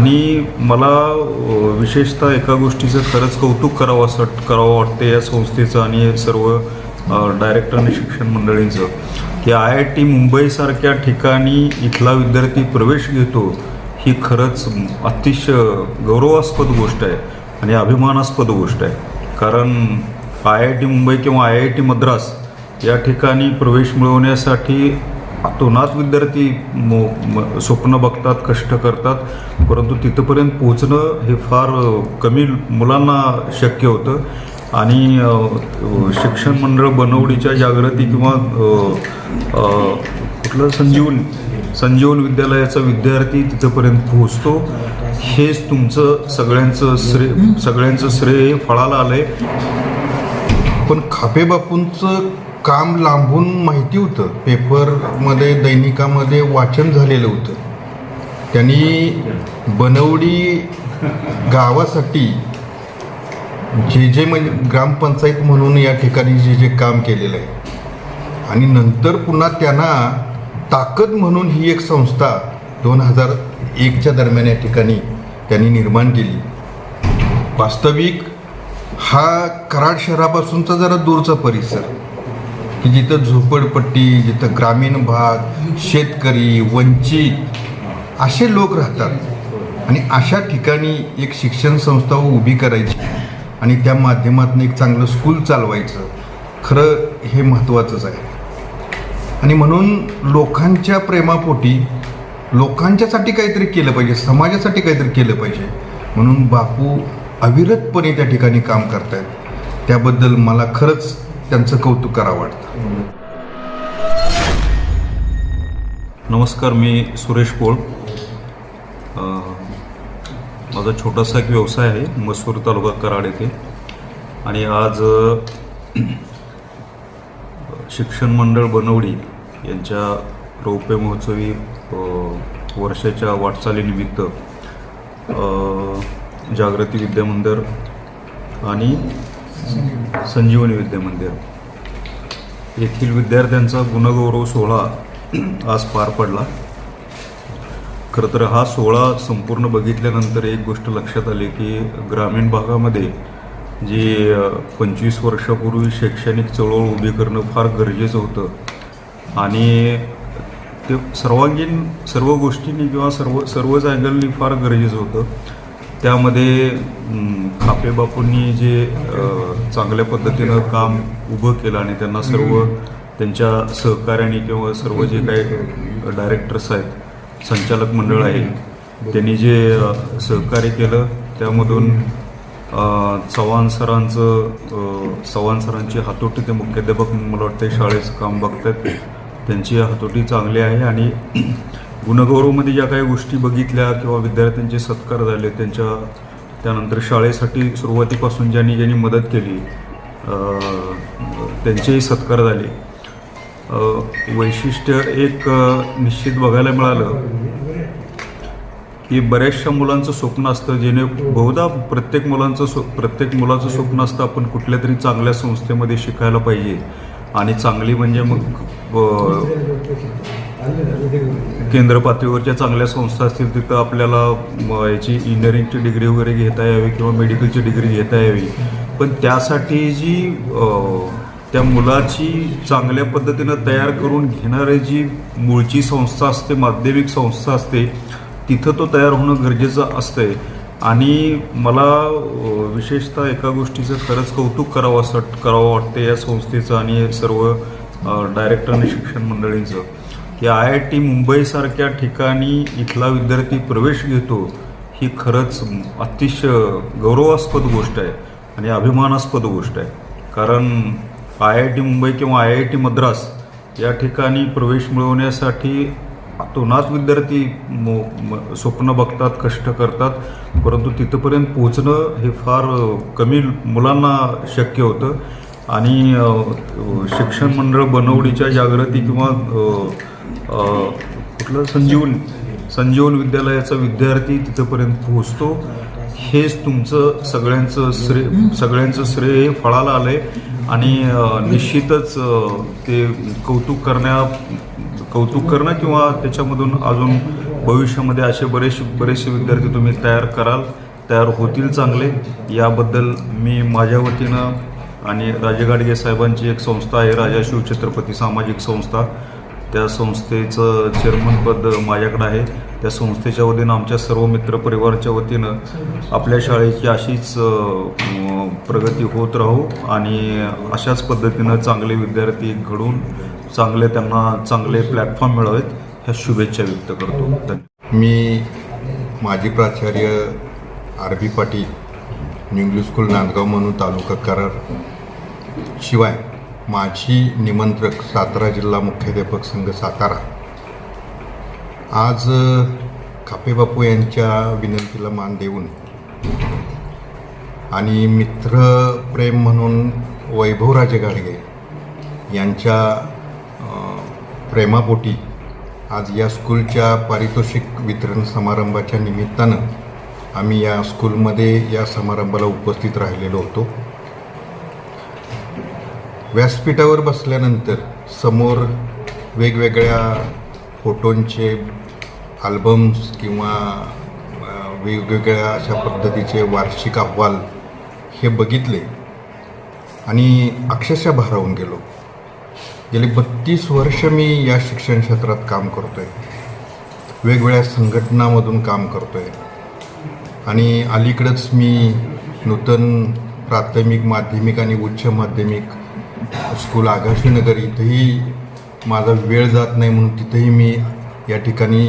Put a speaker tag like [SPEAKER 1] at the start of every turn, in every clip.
[SPEAKER 1] आणि मला विशेषतः एका गोष्टीचं खरंच कौतुक करावं असं करावं वाटतं या संस्थेचं आणि सर्व डायरेक्टर आणि शिक्षण मंडळींचं. की आय आय टी मुंबईसारख्या ठिकाणी इथला विद्यार्थी प्रवेश घेतो ही खरंच अतिशय गौरवास्पद गोष्ट आहे आणि अभिमानास्पद गोष्ट आहे. कारण आय आय टी मुंबई किंवा आय आय टी मद्रास या ठिकाणी प्रवेश मिळवण्यासाठी अतोनात विद्यार्थी मो स्वप्न बघतात कष्ट करतात परंतु तिथंपर्यंत पोहोचणं हे फार कमी मुलांना शक्य होतं. आणि शिक्षण मंडळ बनवडीच्या जागृती किंवा कुठलं संजीवन संजीवन विद्यालयाचा विद्यार्थी तिथंपर्यंत पोहोचतो. हेच तुमचं सगळ्यांचं श्रेय सगळ्यांचं श्रेय हे फळाला आहे
[SPEAKER 2] पण खापे बापूंचं काम लांबून माहिती होतं. पेपरमध्ये दैनिकामध्ये वाचन झालेलं होतं. त्यांनी बनवडी गावासाठी जे जे म्हणजे ग्रामपंचायत म्हणून या ठिकाणी जे जे काम केलेलं आहे. आणि नंतर पुन्हा त्यांना ताकद म्हणून ही एक संस्था दोन हजार एकच्या दरम्यान या ठिकाणी त्यांनी निर्माण केली. वास्तविक हा कराड शहरापासूनचा जरा दूरचा परिसर. की जिथं झोपडपट्टी जिथं ग्रामीण भाग शेतकरी वंचित असे लोक राहतात. आणि अशा ठिकाणी एक शिक्षण संस्था उभी करायची आणि त्या माध्यमातून एक चांगलं स्कूल चालवायचं खरं हे महत्त्वाचंच आहे. आणि म्हणून लोकांच्या प्रेमापोटी लोकांच्यासाठी काहीतरी केलं पाहिजे समाजासाठी काहीतरी केलं पाहिजे. म्हणून बापू अविरतपणे त्या ठिकाणी काम करतायत. त्याबद्दल मला खरंच त्यांचं कौतुक करावं वाटतं.
[SPEAKER 1] नमस्कार मी सुरेश पोळ. माझा छोटासा एक व्यवसाय आहे मसूर तालुका कराड येथे. आणि आज शिक्षण मंडळ बनवडी यांच्या रौप्य महोत्सवी वर्षाच्या वाटचालीनिमित्त जागृती विद्यामंदिर आणि संजीवनी विद्या मंदिर येथील विद्यार्थ्यांचा गुणगौरव सोहळा आज पार पडला. खरं तर हा सोहळा संपूर्ण बघितल्यानंतर एक गोष्ट लक्षात आली की ग्रामीण भागामध्ये जी पंचवीस वर्षापूर्वी शैक्षणिक चळवळ उभी करणं फार गरजेचं होतं. आणि ते सर्वांगीण सर्व गोष्टींनी किंवा सर्व सर्वच अँगलनी फार गरजेचं होतं. त्यामध्ये खापे बापूंनी जे चांगल्या पद्धतीनं काम उभं केलं आणि त्यांना सर्व त्यांच्या सहकार्याने किंवा सर्व जे काही डायरेक्टर्स आहेत संचालक मंडळ आहे त्यांनी जे सहकार्य केलं त्यामधून चव्हाण सरांचं चव्हाण सरांची हातोटी ते मुख्याध्यापक म्हणून मला वाटतं शाळेचं काम बघतात त्यांची हातोटी चांगली आहे आणि गुणगौरवमध्ये ज्या काही गोष्टी बघितल्या किंवा विद्यार्थ्यांचे सत्कार झाले त्यांच्या त्यानंतर शाळेसाठी सुरुवातीपासून ज्यांनी ज्यांनी मदत केली त्यांचेही सत्कार झाले. वैशिष्ट्य एक निश्चित बघायला मिळालं की बऱ्याचशा मुलांचं स्वप्न असतं जेणे बहुधा प्रत्येक मुलांचं स्व प्रत्येक मुलाचं स्वप्न असतं आपण कुठल्या तरी चांगल्या संस्थेमध्ये शिकायला पाहिजे. आणि चांगली म्हणजे मग केंद्र पातळीवरच्या चांगल्या संस्था असतील तिथं आपल्याला याची इंजिनिअरिंगची डिग्री वगैरे घेता यावी किंवा मेडिकलची डिग्री घेता यावी. पण त्यासाठी जी त्या मुलाची चांगल्या पद्धतीनं तयार करून घेणारी जी मूळची संस्था असते माध्यमिक संस्था असते तिथं तो तयार होणं गरजेचं असतंय. आणि मला विशेषतः एका गोष्टीचं खरंच कौतुक करावं असं करावं वाटतं या संस्थेचं आणि सर्व डायरेक्टर आणि शिक्षण मंडळींचं. की आय आय टी मुंबईसारख्या ठिकाणी इथला विद्यार्थी प्रवेश घेतो ही खरंच अतिशय गौरवास्पद गोष्ट आहे आणि अभिमानास्पद गोष्ट आहे. कारण आय आय टी मुंबई किंवा आय आय टी मद्रास या ठिकाणी प्रवेश मिळवण्यासाठी अतोनात विद्यार्थी मो स्वप्न बघतात कष्ट करतात परंतु तिथंपर्यंत पोहोचणं हे फार कमी मुलांना शक्य होतं. आणि शिक्षण मंडळ बनवडीच्या जागृती किंवा कुठलं? संजीवन. संजीवन विद्यालयाचा विद्यार्थी तिथंपर्यंत पोहोचतो. हेच तुमचं सगळ्यांचं श्रेय सगळ्यांचं श्रेय हे फळाला आलंय. आणि निश्चितच ते कौतुक करण्या कौतुक करणं किंवा त्याच्यामधून अजून भविष्यामध्ये असे बरेचसे बरेचसे विद्यार्थी तुम्ही तयार कराल तयार होतील चांगले. याबद्दल मी माझ्या वतीनं आणि राजे गाडगे साहेबांची एक संस्था आहे राजा शिवछत्रपती सामाजिक संस्था. त्या संस्थेचं चेअरमनपद माझ्याकडं आहे. त्या संस्थेच्या वतीनं आमच्या सर्व मित्रपरिवाराच्या वतीनं आपल्या शाळेची अशीच प्रगती होत राहू आणि अशाच पद्धतीनं चांगले विद्यार्थी घडून चांगले त्यांना चांगले प्लॅटफॉर्म मिळावेत ह्या शुभेच्छा व्यक्त करतो.
[SPEAKER 2] मी माजी प्राचार्य R B Patil new English school Nandgaon म्हणून तालुका करार शिवाय माझी निमंत्रक सातारा जिल्हा मुख्याध्यापक संघ सातारा. आज खापेबापू यांच्या विनंतीला मान देऊन आणि मित्रप्रेम म्हणून वैभवराजे गाडगे यांच्या प्रेमापोटी आज या स्कूलच्या पारितोषिक वितरण समारंभाच्या निमित्तानं आम्ही या स्कूलमध्ये या समारंभाला उपस्थित राहिलेलो होतो. व्यासपीठावर बसल्यानंतर समोर वेगवेगळ्या फोटोंचे आल्बम्स किंवा वेगवेगळ्या अशा पद्धतीचे वार्षिक अहवाल हे बघितले आणि अक्षरशः भारावून गेलो. गेली बत्तीस वर्ष मी या शिक्षण क्षेत्रात काम करतो आहे वेगवेगळ्या संघटनामधून काम करतो आहे आणि अलीकडंच मी नूतन प्राथमिक माध्यमिक आणि उच्च माध्यमिक स्कूल आगाशीनगर इथंही माझा वेळ जात नाही म्हणून तिथंही मी या ठिकाणी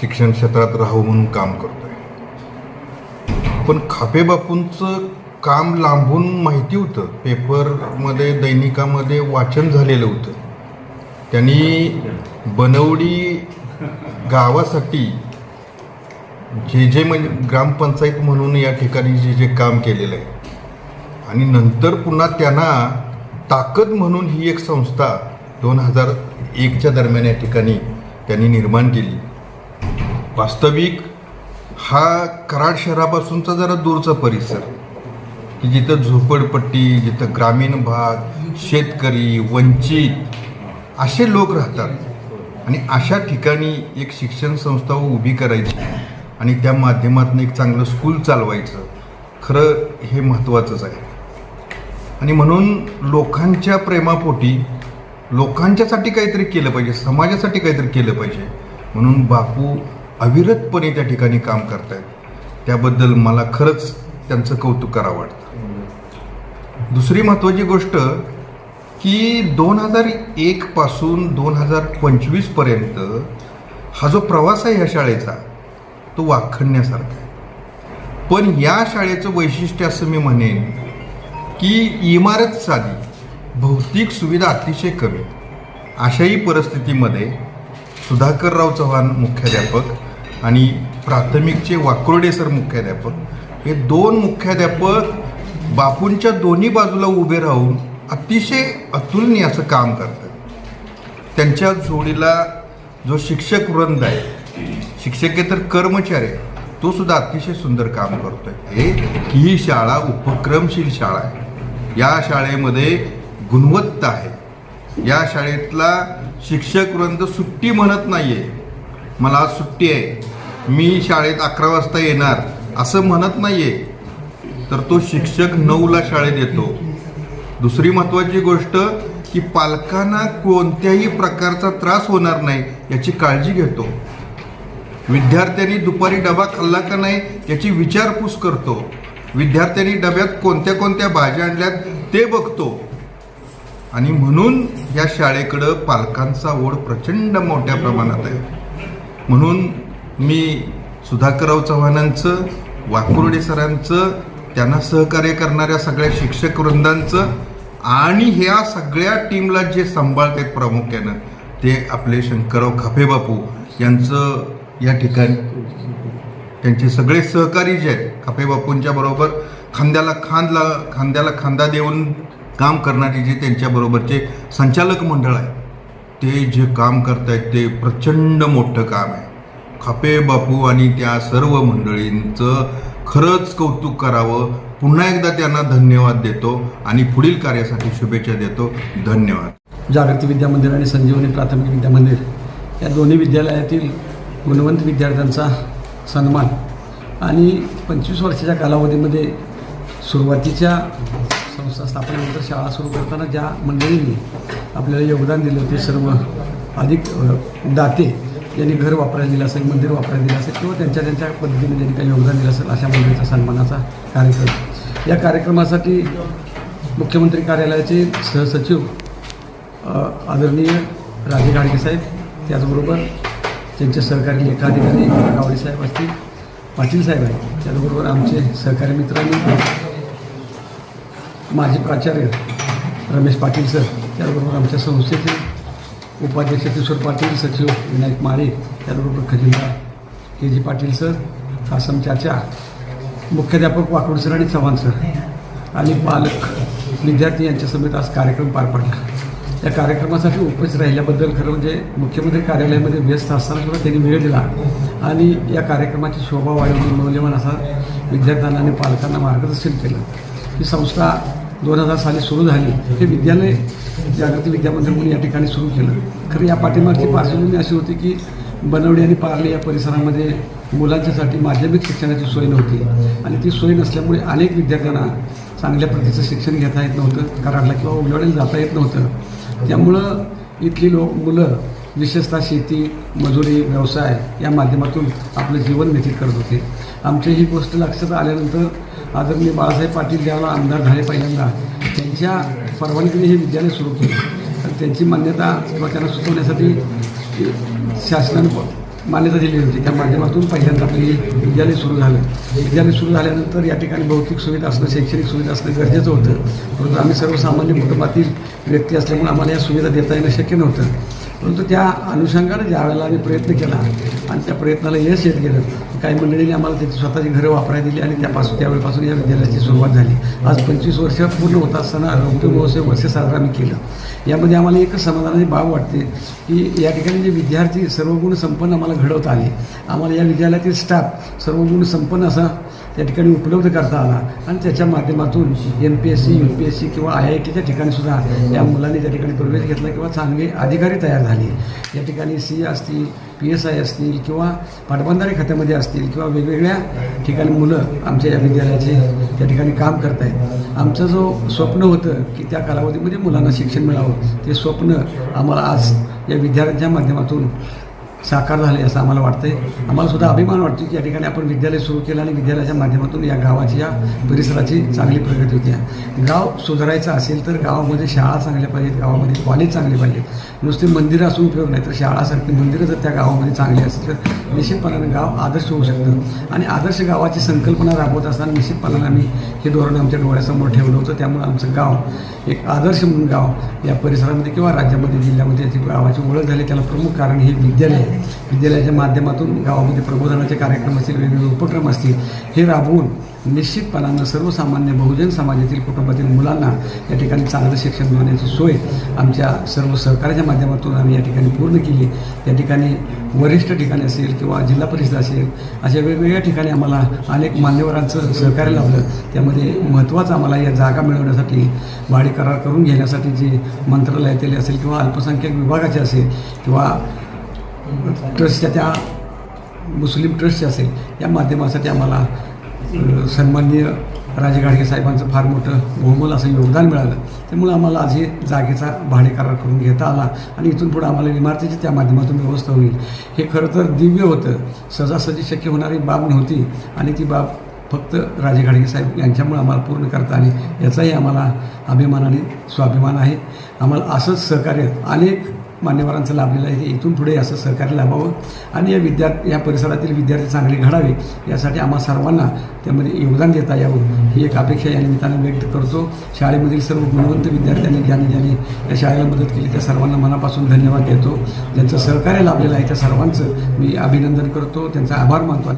[SPEAKER 2] शिक्षण क्षेत्रात राहू म्हणून काम करतो आहे पण खापेबापूंचं काम लांबून माहिती होतं. पेपरमध्ये दैनिकामध्ये वाचन झालेलं होतं. त्यांनी बनवडी गावासाठी जे जे म्हणजे ग्रामपंचायत म्हणून या ठिकाणी जे जे काम केलेलं आहे. आणि नंतर पुन्हा त्यांना ताकद म्हणून ही एक संस्था दोन हजार एकच्या दरम्यान या ठिकाणी त्यांनी निर्माण केली. वास्तविक हा कराड शहरापासूनचा जरा दूरचा परिसर की जिथं झोपडपट्टी जिथं ग्रामीण भाग शेतकरी वंचित असे लोक राहतात. आणि अशा ठिकाणी एक शिक्षण संस्था उभी करायची आणि त्या माध्यमातून एक चांगलं स्कूल चालवायचं खरं हे महत्त्वाचंच आहे. आणि म्हणून लोकांच्या प्रेमापोटी लोकांच्यासाठी काहीतरी केलं पाहिजे समाजासाठी काहीतरी केलं पाहिजे. म्हणून बापू अविरतपणे त्या ठिकाणी काम करतायत. त्याबद्दल मला खरंच त्यांचं कौतुक करावं वाटतं. दुसरी महत्त्वाची गोष्ट की दोन हजार एकपासून दोन हजार पंचवीसपर्यंत हा जो प्रवास आहे ह्या शाळेचा तो वाखणण्यासारखा आहे. पण या शाळेचं वैशिष्ट्य असं मी म्हणेन की इमारत साधी भौतिक सुविधा अतिशय कमी. अशाही परिस्थितीमध्ये सुधाकरराव चव्हाण मुख्याध्यापक आणि प्राथमिकचे वाकुर्डे सर मुख्याध्यापक हे दोन मुख्याध्यापक बापूंच्या दोन्ही बाजूला उभे राहून अतिशय अतुलनीय असं काम करतात. त्यांच्या जोडीला जो शिक्षक वृंद आहे शिक्षकेतर कर्मचारी आहे तो सुद्धा अतिशय सुंदर काम करतोय. हे ही शाळा उपक्रमशील शाळा आहे. या शाळेमध्ये गुणवत्ता आहे. या शाळेतला शिक्षक वृंद सुट्टी म्हणत नाहीये. मला सुट्टी आहे. मी शाळेत अकरा वाजता येणार असं म्हणत नाहीये. तर तो शिक्षक नऊला शाळेत येतो. दुसरी महत्त्वाची गोष्ट की पालकांना कोणत्याही प्रकारचा त्रास होणार नाही याची काळजी घेतो. विद्यार्थ्यांनी दुपारी डबा खाल्ला का नाही याची विचारपूस करतो. विद्यार्थ्यांनी डब्यात कोणत्या कोणत्या भाज्या आणल्यात ते बघतो. आणि म्हणून या शाळेकडं पालकांचा ओढ प्रचंड मोठ्या प्रमाणात आहे. म्हणून मी सुधाकरराव चव्हाणांचं वाकुर्डे सरांचं त्यांना सहकार्य करणाऱ्या सगळ्या शिक्षक वृंदांचं आणि ह्या सगळ्या टीमला जे सांभाळत आहेत प्रामुख्यानं ते आपले शंकरराव खापेबापू यांचं या ठिकाणी त्यांचे सगळे सहकारी जे आहेत खापेबापूंच्या बरोबर खांद्याला खांदला खांद्याला खांदा देऊन काम करणारे जे त्यांच्याबरोबरचे संचालक मंडळ आहे ते जे काम करत आहेत ते प्रचंड मोठं काम आहे. खपे बापू आणि त्या सर्व मंडळींचं खरंच कौतुक करावं. पुन्हा एकदा त्यांना धन्यवाद देतो आणि पुढील कार्यासाठी शुभेच्छा देतो. धन्यवाद.
[SPEAKER 3] जागृती विद्या मंदिर आणि संजीवनी प्राथमिक विद्या मंदिर या दोन्ही विद्यालयातील गुणवंत विद्यार्थ्यांचा सन्मान आणि पंचवीस वर्षाच्या कालावधीमध्ये सुरुवातीच्या संस्था स्थापनेनंतर शाळा सुरू करताना ज्या मंडळींनी आपल्याला योगदान दिलं ते सर्व अधिक दाते यांनी घर वापरायला दिलं असेल मंदिर वापरायला दिलं असेल किंवा त्यांच्या त्यांच्या पद्धतीने त्यांनी काही योगदान दिलं असेल अशा मंडळीचा सन्मानाचा कार्यक्रम. या कार्यक्रमासाठी मुख्यमंत्री कार्यालयाचे सहसचिव आदरणीय राजे गाडगे साहेब त्याचबरोबर त्यांचे सहकारी लेखाधिकारी गावडे साहेब असतील पाटील साहेब आहेत. त्याचबरोबर आमचे सहकारी मित्रांनी माजी प्राचार्य रमेश पाटील सर त्याचबरोबर आमच्या संस्थेचे उपाध्यक्ष किशोर पाटील सचिव विनायक माळे त्याचबरोबर खजिनदार के जी पाटील सर आसम चाचा मुख्याध्यापक वाकडू सर आणि चव्हाण सर आणि पालक विद्यार्थी यांच्या समेत आज कार्यक्रम पार पडला. या कार्यक्रमासाठी उपस्थित राहिल्याबद्दल खरं म्हणजे मुख्यमंत्री कार्यालयामध्ये व्यस्त असताना सुद्धा त्यांनी वेळ दिला. आणि या कार्यक्रमाची शोभा वाढवून मौल्यवान असा विद्यार्थ्यांना आणि पालकांना मार्गदर्शन केलं. ही संस्था दोन हजार साली सुरू झाली. हे विद्यालय जागृती विद्यामंदिर म्हणून या ठिकाणी सुरू केलं. खरं या पाठीमागची पार्श्वभूमी अशी होती की बनवडी आणि पार्ले या परिसरामध्ये मुलांच्यासाठी माध्यमिक शिक्षणाची सोय नव्हती. आणि ती सोय नसल्यामुळे अनेक विद्यार्थ्यांना चांगल्या प्रतीचं शिक्षण घेता येत नव्हतं. कराडला किंवा उलवडेला जाता येत नव्हतं. त्यामुळं इथली लो मुलं विशेषतः शेती मजुरी व्यवसाय या माध्यमातून आपलं जीवन व्यतीत करत होते. आमची ही गोष्ट लक्षात आल्यानंतर आदरणीय बाळासाहेब पाटील ज्यावेळेला आमदार झाले पहिल्यांदा त्यांच्या परवानगीने हे विद्यालय सुरू केले. त्यांची मान्यता किंवा त्यांना सुचवण्यासाठी शासनानं मान्यता दिली होती. त्या माध्यमातून पहिल्यांदा आपली विद्यालय सुरू झालं. विद्यालय सुरू झाल्यानंतर या ठिकाणी भौतिक सुविधा असणं शैक्षणिक सुविधा असणं गरजेचं होतं. परंतु आम्ही सर्वसामान्य कुटुंबातील व्यक्ती असल्यामुळे आम्हाला या सुविधा देता येणं शक्य नव्हतं. परंतु त्या अनुषंगाने ज्या वेळेला आम्ही प्रयत्न केला आणि त्या प्रयत्नाला यश येत गेलं काही मंडळींनी आम्हाला त्याची स्वतःची घरं वापरायला दिली आणि त्यापासून त्यावेळेपासून या विद्यालयाची सुरुवात झाली. आज पंचवीस वर्ष पूर्ण होत असताना आरोग्य महोत्सव वर्ष साजरा आम्ही केलं. यामध्ये आम्हाला एकच समाधानाची बाब वाटते की या ठिकाणी जे विद्यार्थी सर्वगुण संपन्न आम्हाला घडवता आले आम्हाला या विद्यालयातील स्टाफ सर्वगुण संपन्न असा त्या ठिकाणी उपलब्ध करता आला. आणि त्याच्या माध्यमातून M P S C U P S C किंवा आय आय टीच्या ठिकाणी सुद्धा या मुलांनी त्या ठिकाणी प्रवेश घेतला किंवा चांगले अधिकारी तयार झाले. या ठिकाणी सी असतील पी एस आय असतील किंवा पाटबंधारे खात्यामध्ये असतील किंवा वेगवेगळ्या ठिकाणी मुलं आमच्या या विद्यालयाचे त्या ठिकाणी काम करत आहेत आमचं जो स्वप्न होतं की त्या कालावधीमध्ये मुलांना शिक्षण मिळावं ते स्वप्न आम्हाला आज या विद्यार्थ्यांच्या माध्यमातून साकार झाले असं आम्हाला वाटतंय. आम्हाला सुद्धा अभिमान वाटतो की या ठिकाणी आपण विद्यालय सुरू केलं आणि विद्यालयाच्या माध्यमातून या गावाची या परिसराची चांगली प्रगती होती. आहे गाव सुधारायचं असेल तर गावामध्ये शाळा चांगल्या पाहिजेत गावामध्ये कॉलेज चांगले पाहिजेत. नुसते मंदिरं असून उपयोग नाही तर शाळासारखी मंदिरं जर त्या गावामध्ये चांगली असतील तर निश्चितपणाने गाव आदर्श होऊ शकतं. आणि आदर्श गावाची संकल्पना राबवत असताना निश्चितपणाने आम्ही हे धोरण आमच्या डोळ्यासमोर ठेवलं होतं. त्यामुळे आमचं गाव एक आदर्श म्हणून गाव या परिसरामध्ये किंवा राज्यामध्ये जिल्ह्यामध्ये याची गावाची ओळख झाली. त्याला प्रमुख कारण हे विद्यालय आहे. विद्यालयाच्या माध्यमातून गावामध्ये प्रबोधनाचे कार्यक्रम असतील वेगवेगळे उपक्रम असतील हे राबवून निश्चितपणानं सर्वसामान्य बहुजन समाजातील कुटुंबातील मुलांना या ठिकाणी चांगलं शिक्षण मिळवण्याची सोय आमच्या सर्व सहकार्याच्या माध्यमातून आम्ही या ठिकाणी पूर्ण केली. त्या ठिकाणी वरिष्ठ ठिकाणी असेल किंवा जिल्हा परिषद असेल अशा वेगवेगळ्या ठिकाणी आम्हाला अनेक मान्यवरांचं सहकार्य लाभलं. त्यामध्ये महत्त्वाचं आम्हाला या जागा मिळवण्यासाठी भाडे करार करून घेण्यासाठी जे मंत्रालयातील असेल किंवा अल्पसंख्याक विभागाचे असेल किंवा ट्रस्टच्या त्या मुस्लिम ट्रस्टचे असेल या माध्यमासाठी आम्हाला सन्माननीय राजे गाडगे साहेबांचं फार मोठं बहुमोल असं योगदान मिळालं. त्यामुळे आम्हाला आज हे जागेचा भाडेकरार करून घेता आला आणि इथून पुढे आम्हाला इमारतीची त्या माध्यमातून व्यवस्था होईल. हे खरं तर दिव्य होतं. सहजासहजी शक्य होणारी बाब नव्हती आणि ती बाब फक्त राजे गाडगे साहेब यांच्यामुळे आम्हाला पूर्ण करता आली याचाही आम्हाला अभिमान आणि स्वाभिमान आहे. आम्हाला असंच सहकार्य अनेक मान्यवरांचं लाभलेलं आहे. हे इथून पुढे असं सहकार्य लाभावं. आणि या विद्यार्थी या परिसरातील विद्यार्थी चांगले घडावे यासाठी आम्हा सर्वांना त्यामध्ये योगदान देता यावं. ही एक अपेक्षा या निमित्तानं व्यक्त करतो. शाळेमधील सर्व गुणवंत विद्यार्थ्यांनी ज्यांनी ज्यांनी या शाळेला मदत केली त्या सर्वांना मनापासून धन्यवाद देतो. ज्यांचं सहकार्य लाभलेलं आहे त्या सर्वांचं मी अभिनंदन करतो. त्यांचा आभार मानतो